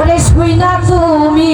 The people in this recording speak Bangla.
ওরে শুই না তুমি?